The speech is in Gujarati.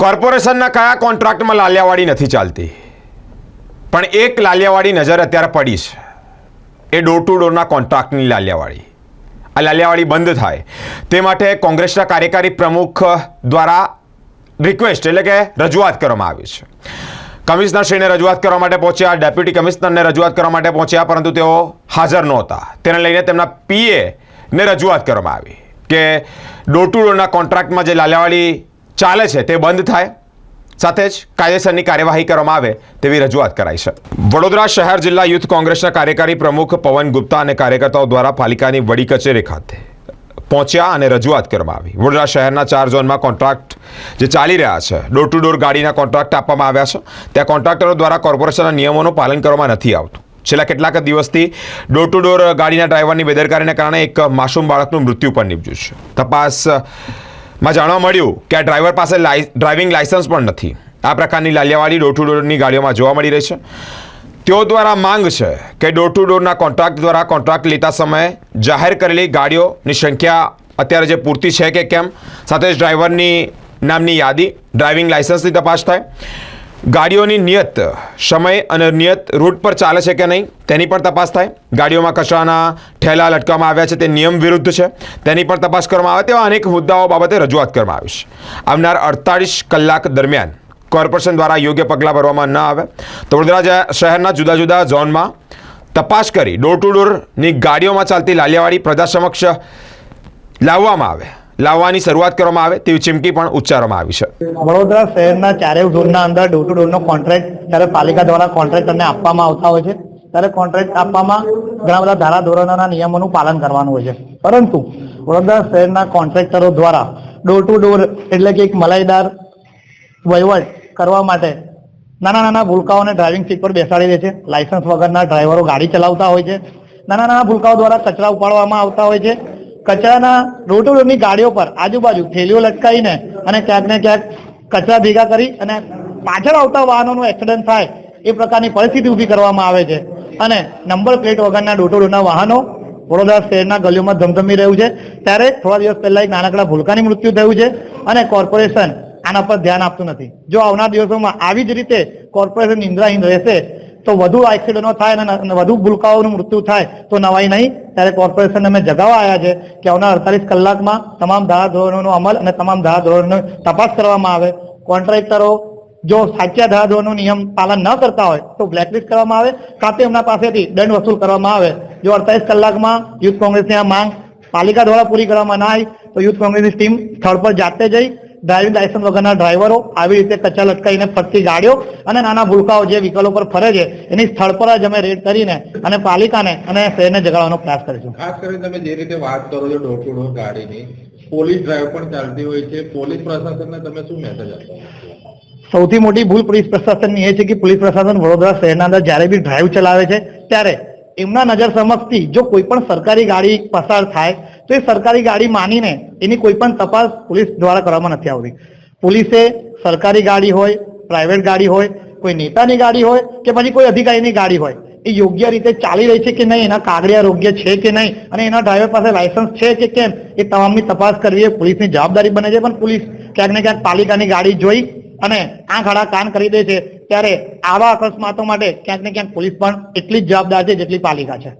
કોર્પોરેશનના કયા કોન્ટ્રાક્ટમાં લાલિયાવાડી નથી ચાલતી? પણ એક લાલિયાવાડી નજર અત્યારે પડી છે. એ ડોર ટુ ડોરના કોન્ટ્રાક્ટની લાલિયાવાડી. આ લાલિયાવાડી બંધ થાય. તે માટે કોંગ્રેસના કાર્યકારી પ્રમુખ દ્વારા રિક્વેસ્ટ એટલે કે રજૂઆત કરવામાં આવી છે. કમિશનરશ્રીને રજૂઆત કરવા માટે પહોંચ્યા ડેપ્યુટી કમિશનરને રજૂઆત કરવા માટે પહોંચ્યા, પરંતુ તેઓ હાજર નહોતા. તેને લઈને તેમના પીએને રજૂઆત કરવામાં આવી કે ડોર ટુ ડોરના કોન્ટ્રાક્ટમાં જે લાલિયાવાડી ચાલે છે, તે બંધ થાય. સાથે જ કાયદેસરની કાર્યવાહી કરવામાં આવે તેવી રજૂઆત કરાઈ છે. વડોદરા શહેર જિલ્લા યુથ કોંગ્રેસના કાર્યકારી પ્રમુખ પવન ગુપ્તા અને કાર્યકર્તાઓ દ્વારા પાલિકાની વડી કચેરી ખાતે પહોંચ્યા અને રજૂઆત કરવામાં આવી. વડોદરા શહેરના ચાર ઝોનમાં કોન્ટ્રાક્ટ જે ચાલી રહ્યા છે ડોર ટુ ડોર ગાડીના કોન્ટ્રાક્ટ આપવામાં આવ્યા છે. ત્યાં કોન્ટ્રાક્ટરો દ્વારા કોર્પોરેશનના નિયમોનું પાલન કરવામાં નથી આવતું. છેલ્લા કેટલાક દિવસથી ડોર ટુ ડોર ગાડીના ડ્રાઈવરની બેદરકારીને કારણે એક માસૂમ બાળકનું મૃત્યુ પણ નીપજ્યું છે. તપાસમાં જાણવા મળ્યું કે આ ડ્રાઈવર પાસે ડ્રાઇવિંગ લાયસન્સ પણ નથી. આ પ્રકારની લાલિયાવાડી ડોર ટુ ડોરની ગાડીઓમાં જોવા મળી રહી છે. તેઓ દ્વારા માંગ છે કે ડોર ટુ ડોરના કોન્ટ્રાક્ટ દ્વારા કોન્ટ્રાક્ટ લેતા સમયે જાહેર કરેલી ગાડીઓની સંખ્યા અત્યારે જે પૂરતી છે કે કેમ, સાથે જ ડ્રાઈવરની નામની યાદી, ડ્રાઇવિંગ લાયસન્સની તપાસ થાય. ગાડીઓની નિયત સમય અને નિયત રૂટ પર ચાલે છે કે નહીં, તેની પણ તપાસ થાય. ગાડીઓમાં કચરાના ઠેલા લટકાવવામાં આવ્યા છે, તે નિયમ વિરુદ્ધ છે. તેની પણ તપાસ કરવામાં આવે તેવા અનેક મુદ્દાઓ બાબતે રજૂઆત કરવામાં આવી છે. આવનાર અડતાળીસ કલાક દરમિયાન કોર્પોરેશન દ્વારા યોગ્ય પગલાં ભરવામાં ન આવે. તો વડોદરા શહેરના જુદા જુદા ઝોનમાં તપાસ કરી ડોર ટુ ડોરની ગાડીઓમાં ચાલતી લાલિયાવાડી પ્રજા સમક્ષ લાવવામાં આવે. લાવવાની શરૂઆત કરવામાં આવે તેવી ચીમકી પણ ઉચ્ચારવામાં આવી છે. વડોદરા શહેરના ચારેય ઝોનના અંદર ડોર ટુ ડોરનો કોન્ટ્રાક્ટ ત્યારે પાલિકા દ્વારા કોન્ટ્રાક્ટરને આપવામાં આવતા હોય છે, ત્યારે કોન્ટ્રાક્ટ આપવામાં ઘણા બધા ધારા ધોરણોના નિયમોનું પાલન કરવાનું હોય છે. પરંતુ વડોદરા શહેરના કોન્ટ્રાક્ટરો દ્વારા ડોર ટુ ડોર એટલે કે એક મલાઈદાર વહીવટ કરવા માટે નાના નાના ભૂલકાઓને ડ્રાઇવિંગ સીટ પર બેસાડી દે છે. લાયસન્સ વગરના ડ્રાઈવરો ગાડી ચલાવતા હોય છે. નાના નાના ભૂલકાઓ દ્વારા કચરા ઉપાડવામાં આવતા હોય છે. કચરાના રોડ રોડની ગાડીઓ પર આજુબાજુ થેલીઓ લટકાવીને અને ક્યાંક ને ક્યાંક કચરા ભેગા કરી અને પાછળ આવતા વાહનોનું એક્સિડન્ટ થાય એ પ્રકારની પરિસ્થિતિ ઊભી કરવામાં આવે છે. અને નંબર પ્લેટ વગરના ડોટોડોના વાહનો વડોદરા શહેરના ગલીઓમાં ધમધમી રહ્યું છે. ત્યારે થોડા દિવસ પહેલા એક નાનકડા ભૂલકાની મૃત્યુ થયું છે અને કોર્પોરેશન આના પર ધ્યાન આપતું નથી. જો આવનાર દિવસોમાં આવી જ રીતે કોર્પોરેશન ઇન્દ્રાહીન રહેશે તો વધુ એક્સિડન્ટો થાય અને વધુ ભૂલકાઓનું મૃત્યુ થાય, તો નવાઈ નહીં. ત્યારે કોર્પોરેશનને અમે જગાવવા આવ્યા છે કે આવનાર અડતાલીસ કલાકમાં તમામ ધારાધોરણોનો અમલ અને તમામ ધારાધોરણોની તપાસ કરવામાં આવે. કોન્ટ્રાક્ટરો જો સાચા ધારાધોરણનો નિયમ પાલન ન કરતા હોય, તો બ્લેકલિસ્ટ કરવામાં આવે કાં તો એમના પાસેથી દંડ વસૂલ કરવામાં આવે. જો અડતાલીસ કલાકમાં યુથ કોંગ્રેસની આ માંગ પાલિકા દ્વારા પૂરી કરવામાં ના આવી, તો યુથ કોંગ્રેસની ટીમ સ્થળ પર જાતે જઈ ડ્રાઇવિંગ લાયસન્સ વગરના ડ્રાઈવરો આવી રીતે કચરા લટકાઈને ફરતી ગાડીઓ અને નાના ભૂલકાઓ જે વિકલો પર ફરે છે એની સ્થળ પર જ અમે રેડ કરીને અને પાલિકાને અને શહેરને જગાડવાનો પ્રયાસ કરીશું. ખાસ કરીને તમે જે રીતે વાત કરો છો ડોર ટુ ડોર ગાડીની પોલીસ ડ્રાઈવ પણ ચાલતી હોય છે. પોલીસ પ્રશાસનને તમે શું મેસેજ આપો? સૌથી મોટી ભૂલ પોલીસ પ્રશાસનની એ છે કે પોલીસ પ્રશાસન વડોદરા શહેરના અંદર જ્યારે બી ડ્રાઈવ ચલાવે છે ત્યારે એમના નજર સમક્ષથી જો કોઈ પણ સરકારી ગાડી પસાર થાય તો એ સરકારી ગાડી માનીને એની કોઈ પણ તપાસ પોલીસ દ્વારા કરવામાં નથી આવતી. પોલીસે સરકારી ગાડી હોય પ્રાઇવેટ ગાડી હોય, કોઈ નેતાની ગાડી હોય કે પછી કોઈ અધિકારીની ગાડી હોય, એ યોગ્ય રીતે ચાલી રહી છે કે નહીં, એના કાગળિયા યોગ્ય છે કે નહીં, અને એના ડ્રાઈવર પાસે લાયસન્સ છે કે કેમ, એ તમામની તપાસ કરવી એ પોલીસની જવાબદારી બને છે. પણ પોલીસ ક્યાંક ને ક્યાંક પાલિકાની ગાડી જોઈ અને આંખ આડા કાન કરી દે છે. ત્યારે આવા અકસ્માતો માટે ક્યાંક ને ક્યાંક પોલીસ પણ એટલી જ જવાબદાર છે જેટલી પાલિકા છે.